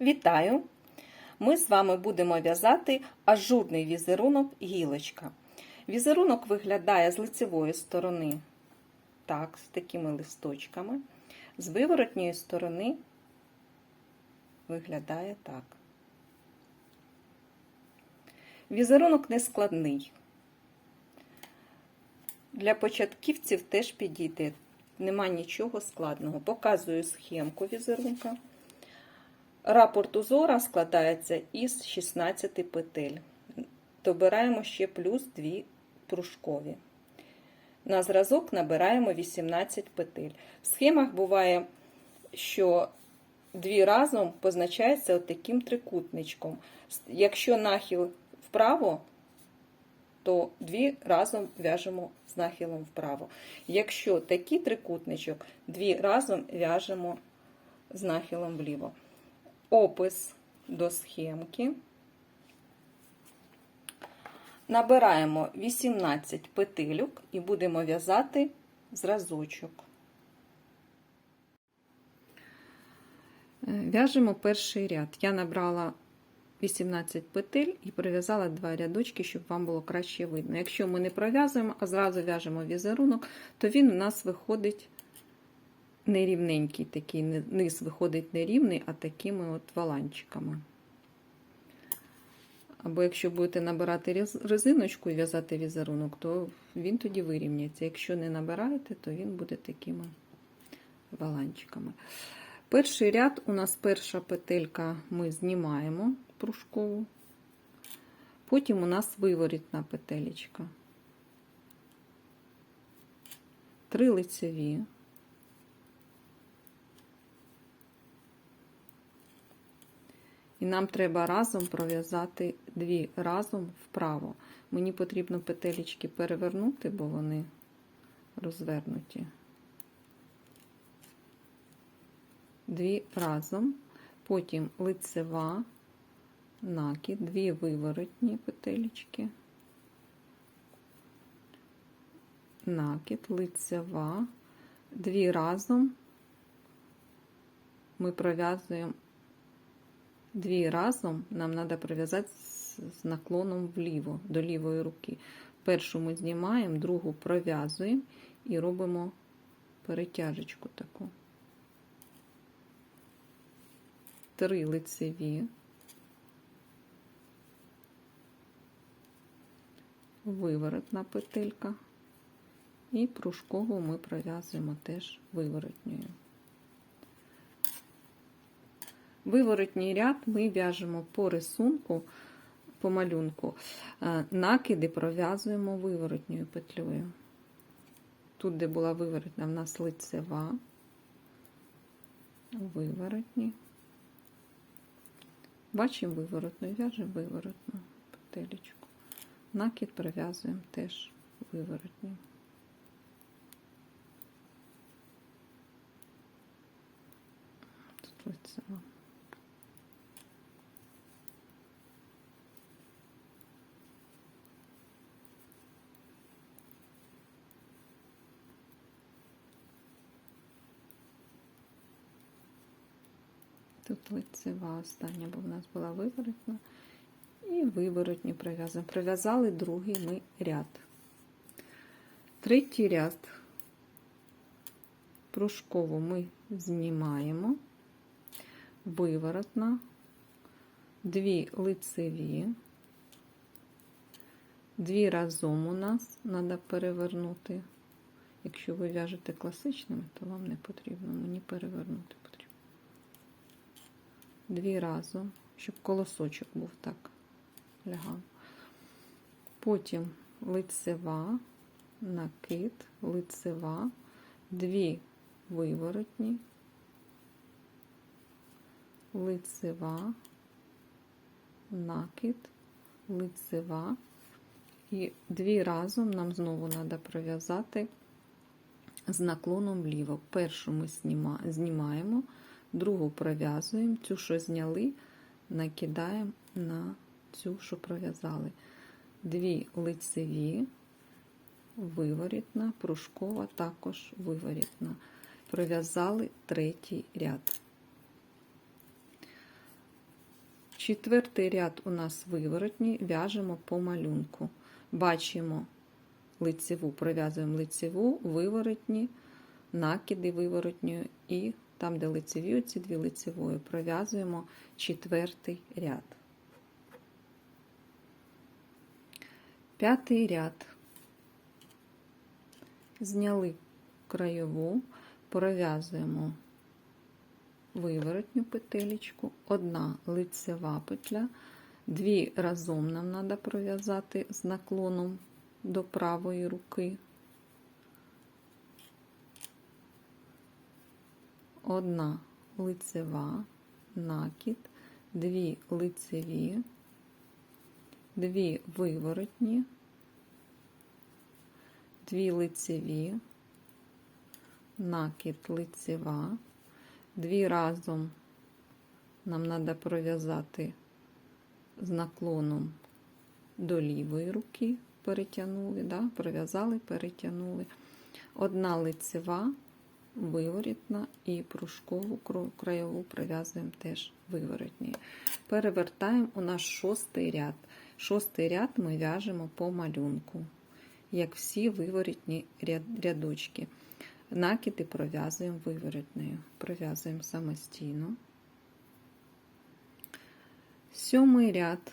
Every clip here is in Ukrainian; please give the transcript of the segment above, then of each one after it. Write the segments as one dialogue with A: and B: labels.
A: Вітаю! Ми з вами будемо в'язати ажурний візерунок гілочка. Візерунок виглядає з лицевої сторони, так, з такими листочками. З виворотньої сторони виглядає так. Візерунок не складний. Для початківців теж підійде. Нема нічого складного. Показую схемку візерунка. Рапорт узора складається із 16 петель. Добираємо ще плюс 2 пружкові. На зразок набираємо 18 петель. В схемах буває, що дві разом позначаються таким трикутничком. Якщо нахил вправо, то дві разом в'яжемо з нахилом вправо. Якщо такий трикутничок, дві разом в'яжемо з нахилом вліво. Опис до схемки. Набираємо 18 петельок і будемо в'язати зразочок. В'яжемо перший ряд. Я набрала 18 петель і пров'язала два рядочки, щоб вам було краще видно. Якщо ми не пров'язуємо, а зразу в'яжемо візерунок, то він у нас виходить нерівненький, такий низ виходить нерівний, а такими от валанчиками. Або якщо будете набирати резиночку і в'язати візерунок, то він тоді вирівняється. Якщо не набираєте, то він буде такими валанчиками. Перший ряд у нас перша петелька ми знімаємо пружкову, потім у нас виворітна петелечка, три лицеві. І нам треба разом пров'язати дві разом вправо. Мені потрібно петелечки перевернути, бо вони розвернуті. Дві разом, потім лицева, накид, дві виворотні петелечки, накид, лицева, дві разом ми пров'язуємо Дві разом нам треба пров'язати з наклоном вліво, до лівої руки. Першу ми знімаємо, другу пров'язуємо і робимо перетяжечку таку. Три лицеві, виворотна петелька, і пружкову ми пров'язуємо теж виворотньою. Виворотній ряд ми в'яжемо по рисунку, по малюнку, накиди пров'язуємо виворотньою петлею. Тут, де була виворотня, в нас лицева, виворотні. Бачимо виворотну, в'яжемо виворотну петелечку. Накид пров'язуємо теж виворотню. Тут лицева. Тут лицева остання, бо в нас була виворотна. І виворотні пров'язуємо. Пров'язали другий ми ряд. Третій ряд пружкову ми знімаємо, виворотна, дві лицеві, дві разом у нас треба перевернути. Якщо ви в'яжете класичними, то вам не потрібно мені перевернути дві разом, щоб колосочок був так лягав. Потім лицева, накид, лицева, дві виворотні, лицева, накид, лицева. І дві разом нам знову треба пров'язати з наклоном вліво. Першу ми знімаємо другу пров'язуємо, цю, що зняли, накидаємо на цю, що пров'язали. Дві лицеві, виворітна, пружкова, також виворітна. Пров'язали третій ряд. Четвертий ряд у нас виворотній, в'яжемо по малюнку. Бачимо лицеву, пров'язуємо лицеву, виворотні, накиди виворотньої і там, де лицеві, ці дві лицевої, пров'язуємо четвертий ряд. П'ятий ряд. Зняли краєву, пров'язуємо виворотню петелечку, одна лицева петля, дві разом нам треба пров'язати з наклоном до правої руки. Одна лицева, накид, дві лицеві, дві виворотні, дві лицеві, накид лицева, дві разом. Нам треба пров'язати з наклоном до лівої руки, перетягнули, да? пров'язали, перетягнули. Одна лицева, виворітна і пружкову краєву пров'язуємо теж виворотні. Перевертаємо у наш шостий ряд. Шостий ряд ми в'яжемо по малюнку, як всі виворітні рядочки. Накиди пров'язуємо виворотнею, пров'язуємо самостійно. Сьомий ряд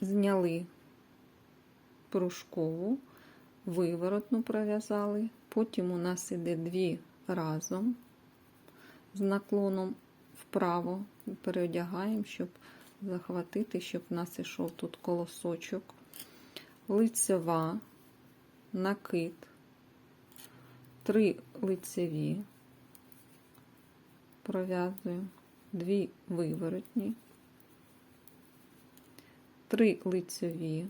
A: зняли пружкову, виворотну пров'язали. Потім у нас іде дві разом з наклоном вправо. Переодягаємо, щоб захватити, щоб у нас ішов тут колосочок. Лицева, накид, три лицеві, пров'язуємо, дві виворотні, три лицеві,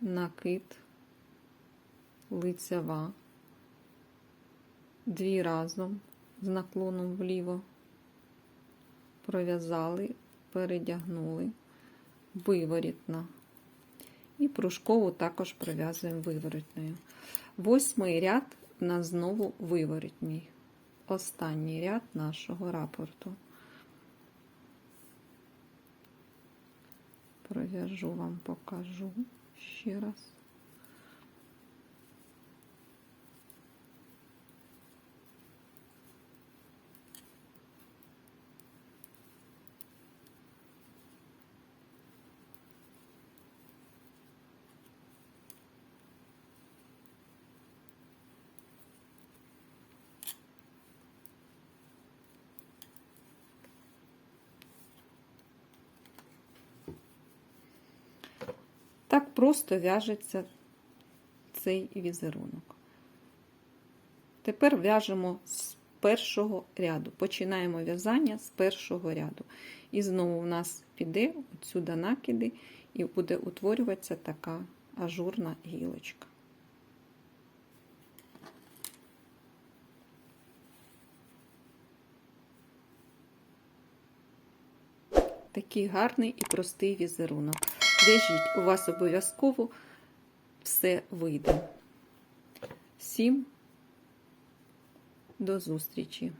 A: накид, лицева, дві разом з наклоном вліво, пров'язали, передягнули, виворітна. І пружкову також пров'язуємо виворотною. Восьмий ряд у нас знову виворотній. Останній ряд нашого рапорту. Пров'яжу вам, покажу ще раз. Так просто в'яжеться цей візерунок. Тепер в'яжемо з першого ряду. Починаємо в'язання з першого ряду. І знову у нас піде отсюди накиди, і буде утворюватися така ажурна гілочка. Такий гарний і простий візерунок. В'яжіть, у вас обов'язково все вийде. Всім до зустрічі!